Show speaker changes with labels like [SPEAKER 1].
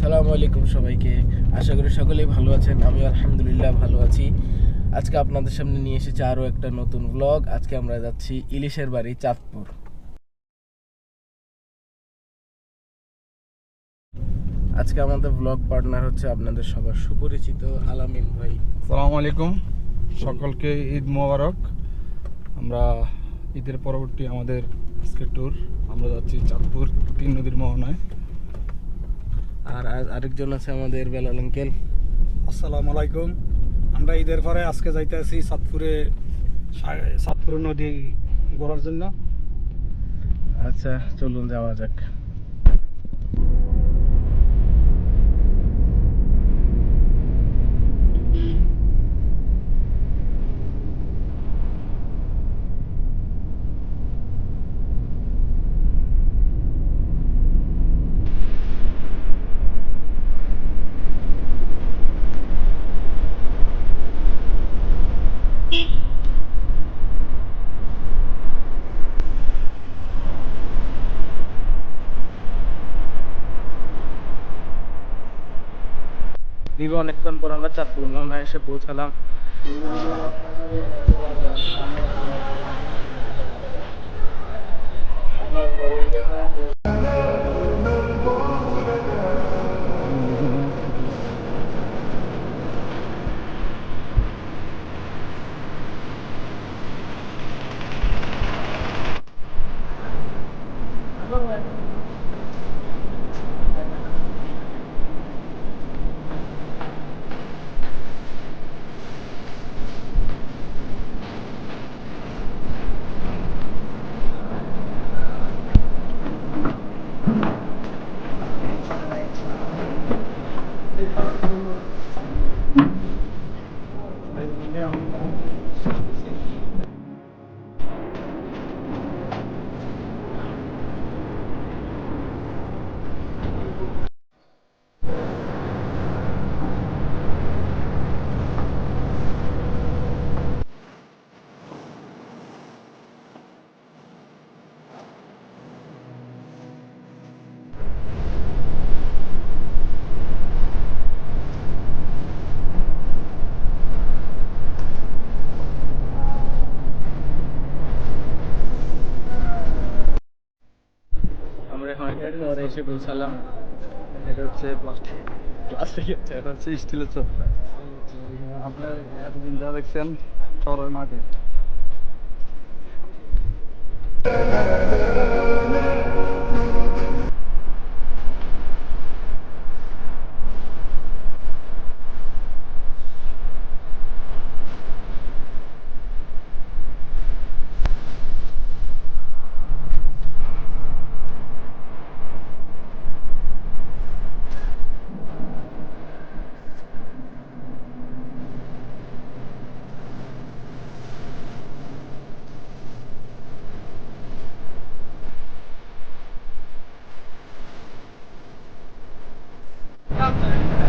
[SPEAKER 1] আসসালামু আলাইকুম সবাইকে। আশা করি সকলেই ভালো আছেন আমি আলহামদুলিল্লাহ ভালো আছি। আজকে আপনাদের সামনে নিয়ে এসেছি আরও একটা নতুন ব্লগ আজকে আমরা যাচ্ছি ইলিশের বাড়ি চাঁদপুর। আজকে আমাদের ব্লগ পার্টনার হচ্ছে আপনাদের সবার সুপরিচিত আলামিন ভাই।
[SPEAKER 2] সালামু আলাইকুম, সকলকে ঈদ মোবারক। আমরা ঈদের পরবর্তী আমাদের আজকের ট্যুর আমরা যাচ্ছি চাঁদপুর, তিন নদীর মোহনায়।
[SPEAKER 1] আর আরেকজন আছে আমাদের বেলাল আঙ্কেল।
[SPEAKER 3] আসসালামু আলাইকুম। আমরা ঈদের পরে আজকে যাইতে আছি সাতপুরে সাতপুর নদী ঘোরার জন্য।
[SPEAKER 1] আচ্ছা চলুন যাওয়া যাক। দীর্ঘ অনেকক্ষণ পর আমরা চাঁদপুর গ্রামে এসে পৌঁছালাম। একটা এসে পৌঁছালাম এটা হচ্ছে প্লাস্টিক প্লাস্টিক
[SPEAKER 2] এটা হচ্ছে স্টিলের চোখ আপনার এতদিন যা দেখছেন চরের মাটি out there.